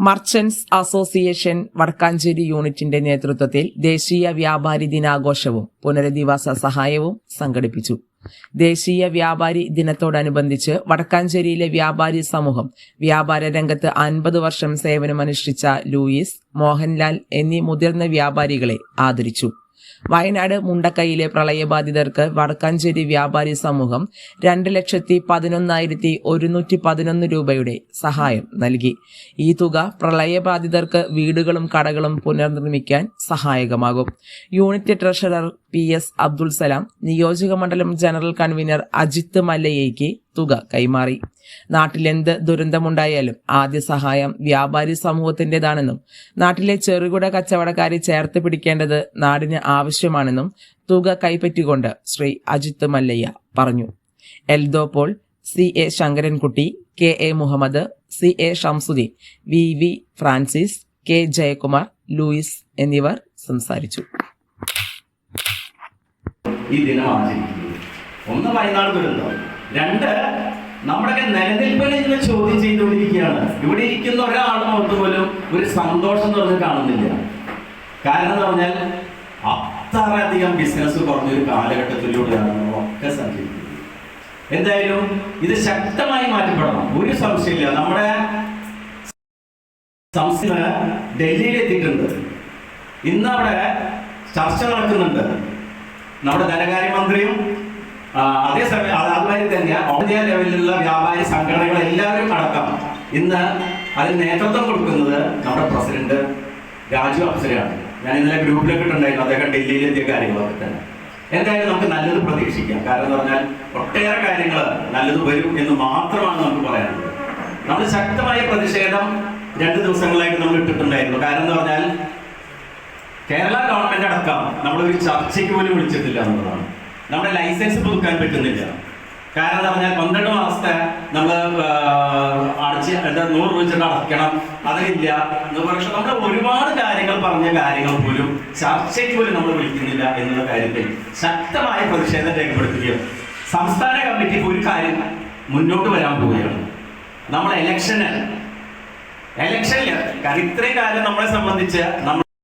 Merchants association Vadakkanchery യൂണിറ്റിന്റെ നേതൃത്വത്തിൽ ദേശീയ വ്യാപാരി ദിനാഘോഷവും പുനരധിവാസ സഹായവും സംഘടിപ്പിച്ചു. ദേശീയ വ്യാപാരി ദിനത്തോടനുബന്ധിച്ച് വടക്കാഞ്ചേരിയിലെ വ്യാപാരി സമൂഹം വ്യാപാര രംഗത്ത് അൻപത് വർഷം സേവനമനുഷ്ഠിച്ച ലൂയിസ് മോഹൻലാൽ എന്നീ മുതിർന്ന വ്യാപാരികളെ ആദരിച്ചു. വയനാട് മുണ്ടക്കൈയിലെ പ്രളയബാധിതർക്ക് വടക്കാഞ്ചേരി വ്യാപാരി സമൂഹം രണ്ട് ലക്ഷത്തി പതിനൊന്നായിരത്തി ഒരുന്നൂറ്റി പതിനൊന്ന് രൂപയുടെ സഹായം നൽകി. ഈ തുക പ്രളയബാധിതർക്ക് വീടുകളും കടകളും പുനർനിർമ്മിക്കാൻ സഹായകമാകും. Unit treasurer P S Abdul Salam നിയോജക മണ്ഡലം ജനറൽ കൺവീനർ അജിത്ത് മല്ലയ്യയ്ക്ക് തുക കൈമാറി. നാട്ടിലെന്ത് ദുരന്തമുണ്ടായാലും ആദ്യ സഹായം വ്യാപാരി സമൂഹത്തിന്റേതാണെന്നും നാട്ടിലെ ചെറുകിട കച്ചവടക്കാരെ ചേർത്ത് പിടിക്കേണ്ടത് നാടിന് ആവശ്യമാണെന്നും തുക കൈപ്പറ്റിക്കൊണ്ട് ശ്രീ അജിത്ത് മല്ലയ്യ പറഞ്ഞു. Eldho Paul C A Sankarankutty K A Muhammad C A Shamsuddin V V Francis K Jayakumar Louis എന്നിവർ സംസാരിച്ചു. ഈ ദിനം ആചരിക്കുന്നത് ഒന്ന് വയനാട് ദുരന്തം. രണ്ട് നമ്മുടെയൊക്കെ നിലനിൽപ്പിനെ ഇന്ന് ചോദ്യം ചെയ്തുകൊണ്ടിരിക്കുകയാണ്. ഇവിടെ ഇരിക്കുന്ന ഒരാളുടെ മുഖത്ത് പോലും ഒരു സന്തോഷം പറഞ്ഞ് കാണുന്നില്ല. കാരണം എന്ന് പറഞ്ഞാൽ അത്രയധികം ബിസിനസ് കുറഞ്ഞൊരു കാലഘട്ടത്തിലൂടെയാണ് നമ്മളൊക്കെ സഞ്ചരിക്കുന്നത്. എന്തായാലും ഇത് ശക്തമായി മാറ്റപ്പെടണം. ഒരു സംശയമില്ല. നമ്മുടെ സംസ്ഥാന ഡൽഹിയിൽ എത്തിയിട്ടുണ്ട് ഇന്ന് അവിടെ ചർച്ച നടക്കുന്നുണ്ട്. നമ്മുടെ ധനകാര്യമന്ത്രിയും അതേസമയം അതുമായി തന്നെ ഓൾ ലെവലിലുള്ള വ്യാപാരി സംഘടനകൾ എല്ലാവരും അടക്കം ഇന്ന് അതിന് നേതൃത്വം കൊടുക്കുന്നത് നമ്മുടെ പ്രസിഡന്റ് രാജു അപ്സരയാണ്. ഞാൻ ഇന്നലെ ഗ്രൂപ്പിലൊക്കെ ഇട്ടുണ്ടായിരുന്നു അദ്ദേഹം ഡൽഹിയിലെത്തിയ കാര്യങ്ങളൊക്കെ തന്നെ. എന്തായാലും നമുക്ക് നല്ലത് പ്രതീക്ഷിക്കാം. കാരണം എന്ന് പറഞ്ഞാൽ ഒട്ടേറെ കാര്യങ്ങൾ നല്ലത് വരും എന്ന് മാത്രമാണ് നമുക്ക് പറയാനുള്ളത്. നമ്മൾ ശക്തമായ പ്രതിഷേധം രണ്ട് ദിവസങ്ങളായിട്ട് നമ്മൾ ഇട്ടിട്ടുണ്ടായിരുന്നു. കാരണം എന്ന് പറഞ്ഞാൽ കേരള ഗവൺമെന്റ് അടക്കം നമ്മളൊരു ചർച്ചയ്ക്ക് പോലും വിളിച്ചിട്ടില്ല എന്നുള്ളതാണ്. നമ്മുടെ ലൈസൻസ് പുതുക്കാൻ പറ്റുന്നില്ല. കാരണം എന്ന് പറഞ്ഞാൽ പന്ത്രണ്ട് മാസത്തെ നമ്മൾ അടച്ച് എന്താ നൂറ് രൂപ വെച്ചിട്ട് അടയ്ക്കണം. അതില്ല പക്ഷെ നമ്മൾ ഒരുപാട് കാര്യങ്ങൾ പറഞ്ഞ കാര്യങ്ങൾ പോലും ചർച്ചയ്ക്ക് പോലും നമ്മൾ വിളിക്കുന്നില്ല എന്നുള്ള കാര്യത്തിൽ ശക്തമായ പ്രതിഷേധം രേഖപ്പെടുത്തുകയും സംസ്ഥാന കമ്മിറ്റിക്ക് ഒരു കാര്യം മുന്നോട്ട് വരാൻ പോവുകയാണ്. നമ്മൾ എലക്ഷന് എലക്ഷനിൽ കാരണം ഇത്രയും കാലം നമ്മളെ സംബന്ധിച്ച് നമ്മൾ